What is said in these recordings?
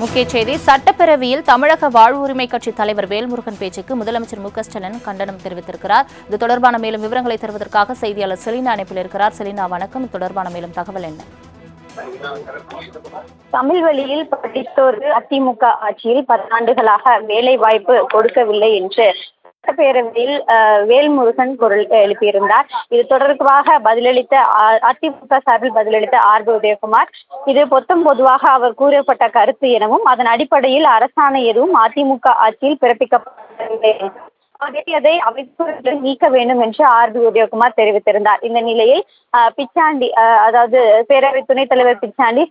முக்கிய செய்தி சட்டப்பேரவையில் தமிழக வாழ்வுரிமை கட்சி தலைவர் வேல்முருகன் பேச்சுக்கு முதலமைச்சர் மு ஸ்டாலின் கண்டனம் தெரிவித்திருக்கிறார். இது தொடர்பான மேலும் விவரங்களை தருவதற்காக செய்தியாளர் செலினா அனுப்பில் இருக்கிறார். செலினா வணக்கம். இது தொடர்பான மேலும் தகவல் என்ன? தமிழ் வழியில் படித்தோருக்கு அதிமுக ஆட்சியில் பத்தாண்டுகளாக வேலை வாய்ப்பு கொடுக்கவில்லை என்று சட்டப்பேரவையில் அஹ், வேல்முருகன் குரல் எழுப்பியிருந்தார். இது தொடர்பாக பதிலளித்த அதிமுக சார்பில் பதிலளித்த ஆர். பி. உதயகுமார் இது பொத்தம் பொதுவாக அவர் கூறப்பட்ட கருத்து எனவும் அதன் அடிப்படையில் அரசாணை எதுவும் அதிமுக ஆட்சியில் பிறப்பிக்கப்படவில்லை. என்றும் அமைச்சர்கள் நீக்க வேண்டும் என்று ஆர் பி உதயகுமார் தெரிவித்திருந்தார். இந்த நிலையில் பிச்சாண்டி அதாவது பேரவை துணைத் தலைவர் பிச்சாண்டி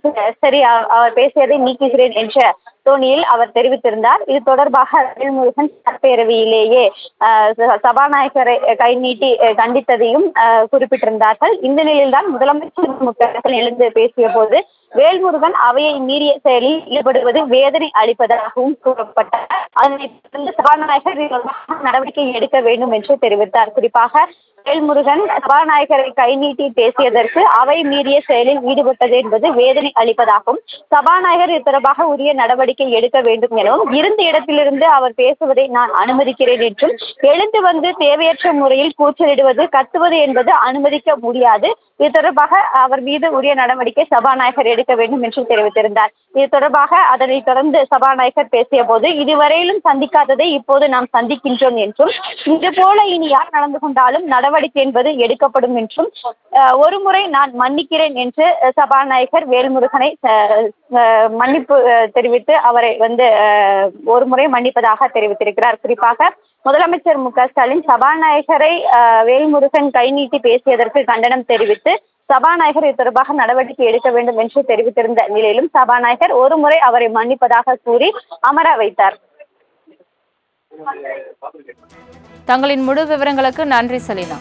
சரி அவர் பேசியதை நீக்குகிறேன் என்ற தோணியில் அவர் தெரிவித்திருந்தார். இது தொடர்பாக வேல்முருகன் சட்டப்பேரவையிலேயே சபாநாயகரை கை நீட்டி கண்டித்ததையும் அஹ், குறிப்பிட்டிருந்தார்கள். இந்த நிலையில்தான் முதலமைச்சர் மு. எழுந்து பேசிய போது வேல்முருகன் அவையை மீறிய செயலில் ஈடுபடுவது வேதனை அளிப்பதாகவும் கூறப்பட்டார். அதனை சபாநாயகர் நடவடிக்கை எடுக்க வேண்டும் என்று தெரிவித்தார். குறிப்பாக வேல்முருகன் சபாநாயகரை கை நீட்டி பேசியதற்கு அவை மீறிய செயலில் ஈடுபட்டது என்பது வேதனை அளிப்பதாகவும் சபாநாயகர் இது தொடர்பாக உரிய நடவடிக்கை எடுக்க வேண்டும் எனவும் இருந்த இடத்திலிருந்து அவர் பேசுவதை நான் அனுமதிக்கிறேன் என்றும் எழுந்து வந்து தேவையற்ற முறையில் கூச்சலிடுவது கத்துவது என்பது அனுமதிக்க முடியாது. இது தொடர்பாக அவர் மீது உரிய நடவடிக்கை சபாநாயகர் எடுக்க வேண்டும் என்று தெரிவித்திருந்தார். இது தொடர்பாக அதனை தொடர்ந்து சபாநாயகர் பேசிய போது இதுவரையிலும் சந்திக்காததை இப்போது நாம் சந்திக்கின்றோம் என்றும் இது போல இனி யார் நடந்து கொண்டாலும் நடவடிக்கை என்பது எடுக்கப்படும் என்றும் ஒரு முறை நான் மன்னிக்கிறேன் என்று சபாநாயகர் வேல்முருகனை மன்னிப்பு தெரிவித்து அவரை வந்து ஒரு முறை மன்னிப்பதாக தெரிவித்திருக்கிறார். குறிப்பாக முதலமைச்சர் மு க ஸ்டாலின் சபாநாயகரை வேல்முருகன் கை நீட்டி பேசியதற்கு கண்டனம் தெரிவித்து சபாநாயகர் இது தொடர்பாக நடவடிக்கை எடுக்க வேண்டும் என்று தெரிவித்திருந்த நிலையிலும் சபாநாயகர் ஒரு முறை அவரை மன்னிப்பதாக கூறி அமர வைத்தார். தங்களின் முழு விவரங்களுக்கு நன்றி செலினா.